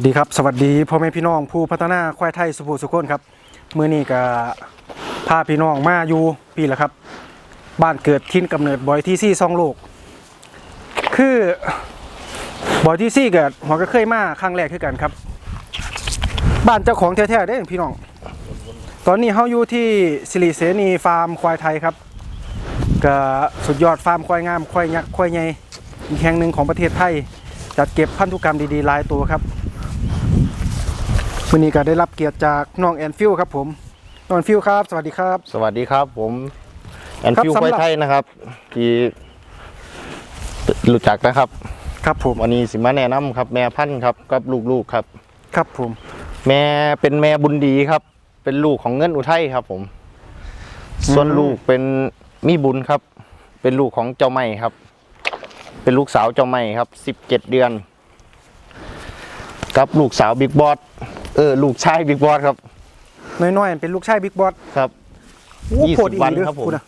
สวัสดีครับ สวัสดีพ่อแม่พี่น้องผู้พัฒนาควายไทยสุภูสุขคนครับมื้อนี้ก็พาพี่น้องมาอยู่ปีละครับ บ้านเกิดทิ้นกำเนิดบอยที่ซี่ซองโลก คือบอยที่ซี่เกิดหัวก็เคยมาครั้งแรกคือกันครับ บ้านเจ้าของแท้ๆเด้พี่น้อง ตอนนี้เฮาอยู่ที่สิริเสนีฟาร์มควายไทยครับก็สุดยอดฟาร์มควายงามควายยักษ์ควายใหญ่อีกแห่งหนึ่งของประเทศไทยจัดเก็บพันธุกรรมดีๆหลายตัวครับ วันนี้ก็ได้รับเกียรติจากน้องแอนฟิลครับผมน้องแอนฟิลครับ สวัสดีครับ สวัสดีครับผมแอนครับฟิวสำหรับควายไทยนะครับ ที่รู้จักนะครับครับผมวันนี้สิมาแนะนำครับ แม่พันธุ์ครับกับลูกๆครับ ครับผมแม่เป็นแม่บุญดีครับ เป็นลูกของเงินอุทัยครับ ผม ส่วนลูกเป็นมีบุญครับ เป็นลูกของเจ้าไม่ครับ เป็นลูกสาวเจ้าไม่ครับสิบเจ็ดเดือน กับลูกสาวบิ๊กบอส เออลูกชายบิ๊กบอสครับ น้อยๆเป็นลูกชายบิ๊กบอสครับโอ้ยี่สิบโผดอีกวันเด้อครับผม คุณนะ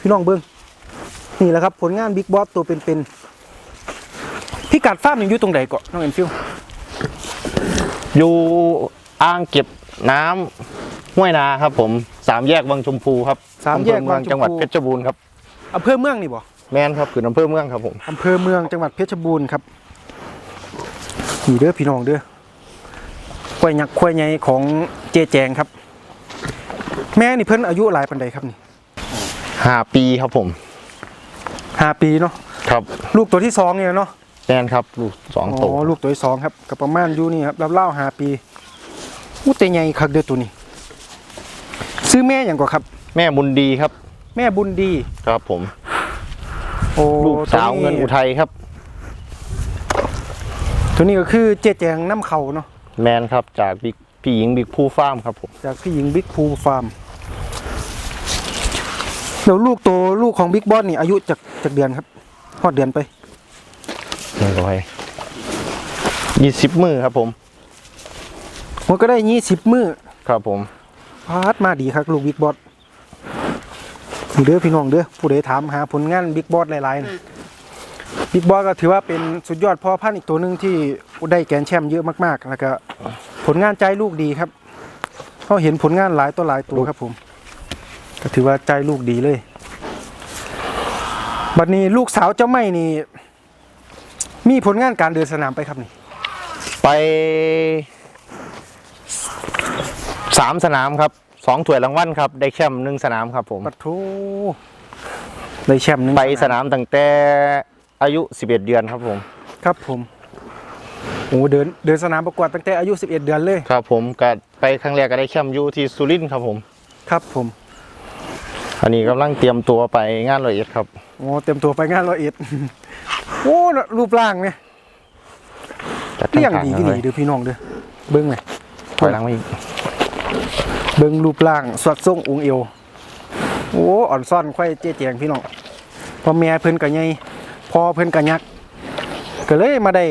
พี่น้องเบิ้งนี่แหละครับ ผลงานบิ๊กบอสตัวเป็นๆพี่กัดฟาร์มยังอยู่ตรงไหนเกาะน้องแอนฟิลอยู่อ่างเก็บน้ำห้วยนาครับผมสามแยกวังชมพูครับสามแยกอำเภอเมืองจังหวัดเพชรบูรณ์ครับอำเภอเมืองนี่บ่แมนครับคืออำเภอเมืองครับผม อำเภอเมืองจังหวัดเพชรบูรณ์ครับนี่เด้อพี่น้องเด้อ ควายยักษ์ควายใหญ่ของเจแจงครับ แม่นี่เพิ่นอายุหลายปันใดครับนี่ห้าปีครับผมห้าปีเนาะครับ ลูกตัวที่สองเนี่ยเนาะแมนครับ ลูกสองอ๋ตัวอลูกตัวที่สองครับกับประมาณอยู่นี่ครับรับเล่าห้าปีอู้แต่ใหญ่คักเด้อตัวนี้ ซื้อแม่อย่างกว่าครับ แม่บุญดีครับ แม่บุญดีครับผม โอ้ลูกสาวเงินอุทัยครับ ตัวนี้ก็คือเจแจงน้ำเขาเนาะ แมนครับจากบิ๊กพี่หญิงบิ๊กผู้ฟาร์มครับผมจากพี่หญิงบิ๊กพูฟาร์มเดี๋ยวลูกตัวลูกของบิ๊กบอสนี่อายุจากจากเดือนครับฮอดเดือนไปหนึ่งร้อยยี่สิบมือครับผมมันก็ได้ยี่สิบมือครับผมพาดมาดีครับลูกบิ๊กบอสนี่เด้อพี่น้องเด้อผู้ใดถามหาผลงานบิ๊กบอสหลายๆ บิ๊กบอสก็ถือว่าเป็นสุดยอดพ่อพันธุ์อีกตัวหนึ่งที่ได้แกรนด์แชมป์เยอะมากๆ แล้วก็ผลงานใจลูกดีครับเขาเห็นผลงานหลายตัวหลายตัวครับผม ก็ถือว่าใจลูกดีเลย บัดนี้ลูกสาวเจ้าไม่นี่ มีผลงานการเดินสนามไปครับนี่ ไปสามสนามครับสองถ้วยรางวัลครับ ได้แชมป์หนึ่งสนามครับผมปัดโทได้แชมป์หนึ่งไปสนามตั้งแต่ อายุ 11 เดือนครับผม ครับผมโอ้เดินเดินสนามประกวดตั้งแต่อายุ 11 เดือนเลย ครับผมก็ไปครั้งแรกก็ได้แชมป์อยู่ที่สุรินทร์ครับผม ครับผม อันนี้กำลังเตรียมตัวไปงานร้อยเอ็ดครับ โอ้เต็มตัวไปงานร้อยเอ็ด โอ้รูปร่างเนี่ยจัดเรียงทางดีๆที่เลดียเด้อพี่น้องเด้อเบิ้งเลยถอยหลังมาอีกเบิ้งรูปร่างสวดทรงองค์เอว โอ้อ่อนซ่อนค่อยเจ๊แจงพี่น้องพอแม่เพิ่นก็ใหญ่ พอเพิ่นก็ยักษ์ก็เลยมาได้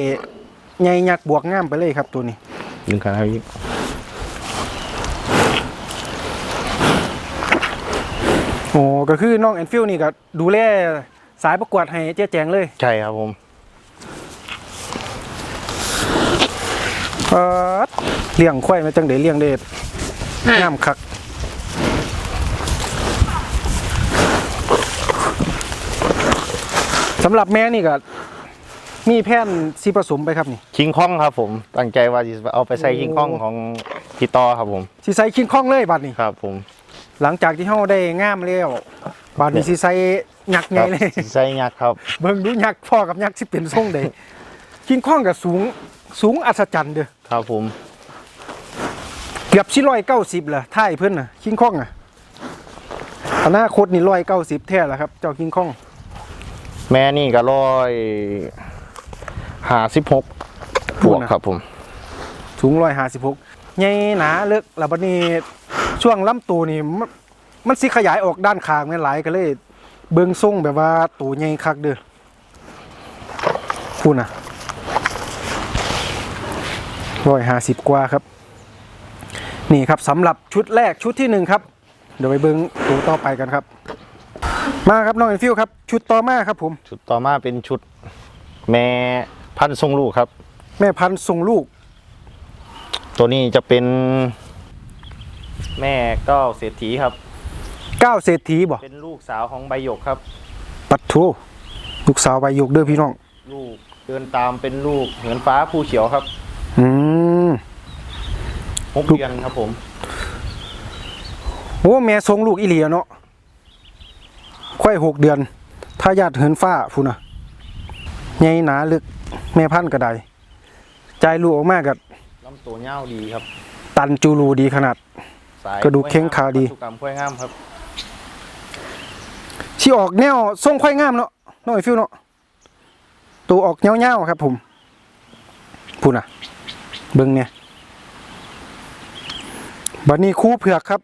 ใหญ่ยักษ์บวกงามไปเลยครับตัวนี้ดึงขาให้อีกโอ้ก็คือน้องแอนฟิลนี่ก็ดูแลสายประกวดให้เจ๊แจงเลย ใช่ครับผมเออเลี้ยงควายมาจังได๋เลี้ยงได้งามคัก สำหรับแม่นี่ก็มีแผ่นสีผสมไปครับนี่คิงคองครับผม ตั้งใจว่าจะเอาไปใส่คิงคองของพี่ต่อครับผมสิใส่คิงคองเลยบัดนี้ ครับผม หลังจากที่เฮาได้งามแล้วบัดนี้สิใส่ยักษ์ใหคญ่รับเลยใส่ยักษ์ครับ เบิ่งดูยักษ์พ่อกับยักษ์สิเป็นทรงใดคิงคองก็สูงสูงอัศจรรย์เด้อครับผม เกือบสิ190ล่ะท้ายเพิ่นน่ะคิงคองอะอนาคตนี่190แท้แล้วครับ เจ้าคิงคอง แม่นี่ก็ร้อยห้าสิบหกบวกครับผมสูง156ใหญ่หนาเลิกแล้วบัดนี้ช่วงลำตัวนี่มันมันสิขยายออกด้านข้างแม่นหลายก็เลย เบิ่งทรงแบบว่าตัวใหญ่คักเด้อคุณน่ะ150กว่าครับ นี่ครับสำหรับชุดแรกชุดที่หนึ่งครับ เดี๋ยวไปเบิ่งตัวต่อไปกันครับ มาครับน้องเอ็นฟิวครับ ชุดต่อมาครับผม ชุดต่อมาเป็นชุดแม่พันธุ์ทรงลูกครับ แม่พันธุ์ทรงลูก ตัวนี้จะเป็น แม่เก้าเศรษฐีครับเก้าเศรษฐีบ่เป็นลูกสาวของใบหยกครับ ปัดโทลูกสาวใบหยกเด้อพี่น้อง ลูกเดินตามเป็นลูกเหินฟ้าผู้เขียวครับอืมหกเดือนครับผม โอ้แม่ทรงลูกอีเหลียเนาะ ค่อยหกเดือนทายาทเหินฟ้าพูน่ะใหญ่หนาลึกแม่พันธุ์ก็ได้ใจายลูกออกมากับลำตัวเง่าวดีครับตันจูรูดีขนาด สายกระดูกเค้งขาดีพันธุกรรมค่อยงามครับที่ออกแนวทรงค่อยงามเนาะน้อยฟิวเนาะตัวออกเงี้ยวๆครับ ผมพูน่ะเบิ่งเนี่ยบัดนี้คู่เผือกครับ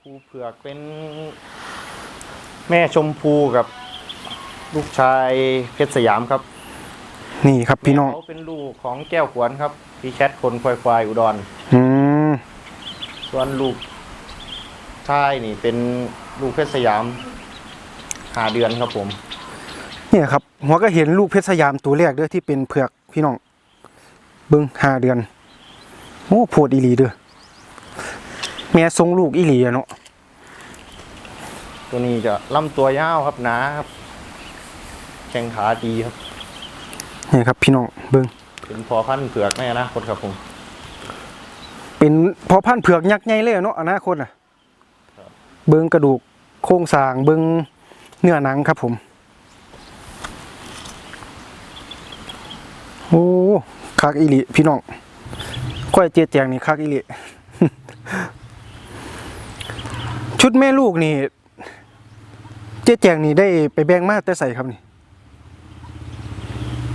ครูเผือกเป็น แม่ชมพูกับลูกชายเพชรสยามครับนี่ครับพี่น้อง แม่เขาเป็นลูกของแก้วขวัญครับ พี่แคทคนควายควายอุดร อืมส่วนลูกชายนี่เป็นลูกเพชรสยามหาเดือนครับผม เนี่ยครับหัวก็เห็นลูกเพชรสยามตัวแรกเด้อที่เป็นเผือกพี่น้องเบิ่งห้าเดือน โอ้โพดอีหลีเด้อแม่ทรงลูกอีหลีอะเนาะ ตัวนี้จะลำตัวยาวครับหนาครับ แข้งขาดีครับ นี่ครับ พี่น้องเบิ่งเป็นพอพันธุ์เผือกในอนาคตครับผม เป็นพอพันธุ์เผือกยักษ์ใหญ่เลยอะเนาะอนาคตน่ะครับ เบิ่งกระดูกโครงสร้างเบิ่งเนื้อหนังครับผม โอ้คักอีหลีพี่น้องก้อยเจี๊ยดแจงนี่คักอีหลีชุดแม่ลูกนี่เจี๊ยดแจงนี่ได้ไปแบ่งมาแต่ใส่ครับนี่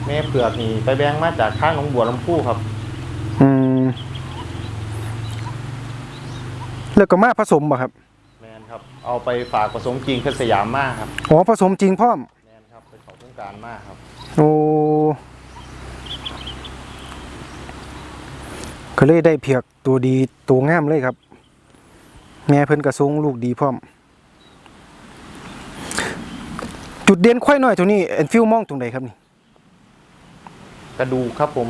แม่เผือกนี่ไปแบ่งมาจากข้างหนองบัวลำพูครับ อืม แล้วก็มาผสมบ่ครับ แมนครับ เอาไปฝากผสมจริงเพชรสยามมากครับ อ๋อผสมจริงพร้อม แมนครับ ไปเขาโครงการมากครับ โอ้ก็เลยได้เพียกตัวดีตัวงามเลยครับ แม่เพิ่นกระทรงลูกดีพร้อม จุดเด่นควายน้อยตัวนี้แอนฟิลมองตรงไหนครับนี่กระดูกครับผม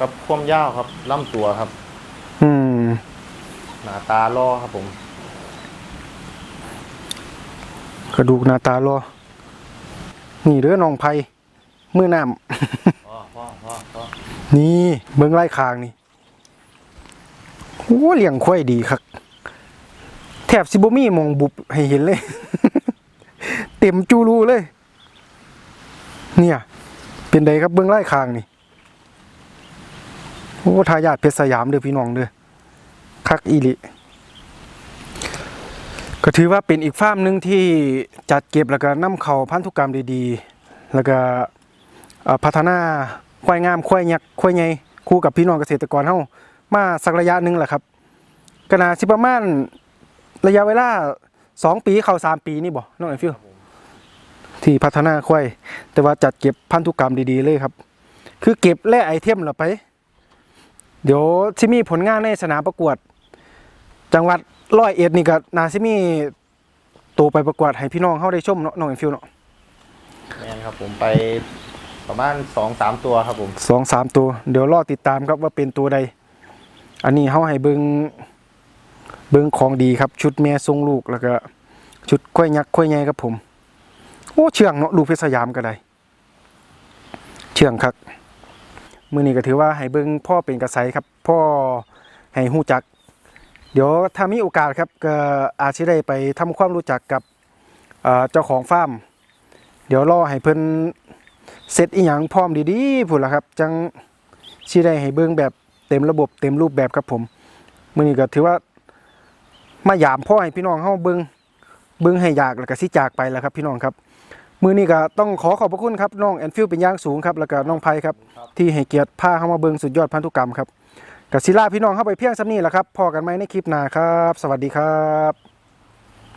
กับความยาวครับลำตัวครับ อืม หน้าตาล่อครับผม กระดูกหน้าตารอนี่เด้อน้องไผ่มือน้พ่อพ่อพ่อพ่อำนี่เบิ่งไล่คางนี่โอ้เลี้ยงควายดีครับแทบสิบ่มีหมองบุบให้เห็นเลย เต็มจูรูเลย เนี่ย เป็นไดครับเบื้องไล่คางนี่โอ้ทายาทเพชรสยามเด้อพี่น้องเด้อคักอีลิก็ถือว่าเป็นอีกฟาร์มหนึ่งที่จัดเก็บแล้วก็นำเข้าพันธุกรรมดีๆ แล้วก็พัฒนาควายงามควายยักษ์ควายใหญ่คู่กับพี่น้องเกษตรกรเฮามาสักระยะหนึ่งแหละครับกน่าสิประมาณระยะเวลาสองปีเข้าสามปีนี่บ่น้องไอฟิว ที่พัฒนาควายแต่ว่าจัดเก็บพันธุกรรมดีๆเลยครับ คือเก็บแล่ไอเทมเราไป เดี๋ยวที่มีผลงานในสนามประกวด จังหวัดร้อยเอ็ดนี่ก็นาซิมีตัวไปประกวดให้พี่น้องเข้าได้ชมเนาะน้องเอ็นฟิวเนาะแมนครับผมไปประมาณสองสามตัวครับผมสองสามตัว เดี๋ยวรอติดตามครับว่าเป็นตัวใด อันนี้เขาให้เบิงเบิงของดีครับ ชุดแม่ทรงลูกแล้วก็ชุดควายยักษ์ควายใหญ่ครับผม โอ้เชื่องเนาะลูกเพชรสยามก็ได้ เชื่องครับมือนี้ก็ถือว่าให้เบิ่งพ่อเป็นกระไสครับ พ่อให้หู้จัก เดี๋ยวถ้ามีโอกาสครับก็อาจจะได้ไปทำความรู้จักกับเจ้าของฟาร์ม เดี๋ยวรอให้เพิ่นเสร็จอีหยังพร้อมดีๆพุ่นละครับ จังสิได้ให้เบิ่งแบบเต็มระบบเต็มรูปแบบครับผมมื้อนี้ก็ถือว่ามายามพ่อให้พี่น้องเฮาเบิ่งเบิ่งให้อยากแล้วก็สิจากไปแล้วครับ พี่น้องครับ มือนี้ก็ต้องขอขอบพระคุณครับน้องแอนฟิลเป็นอย่างสูงครับแล้วก็น้องไพครับที่ให้เกียรติพาเข้ามาเบิงสุดยอดพันธุกรรมครับกับศิลาพี่น้องเข้าไปเพียงสำนี้แหละครับพอกันไหมในคลิปหน้าครับ สวัสดีครับ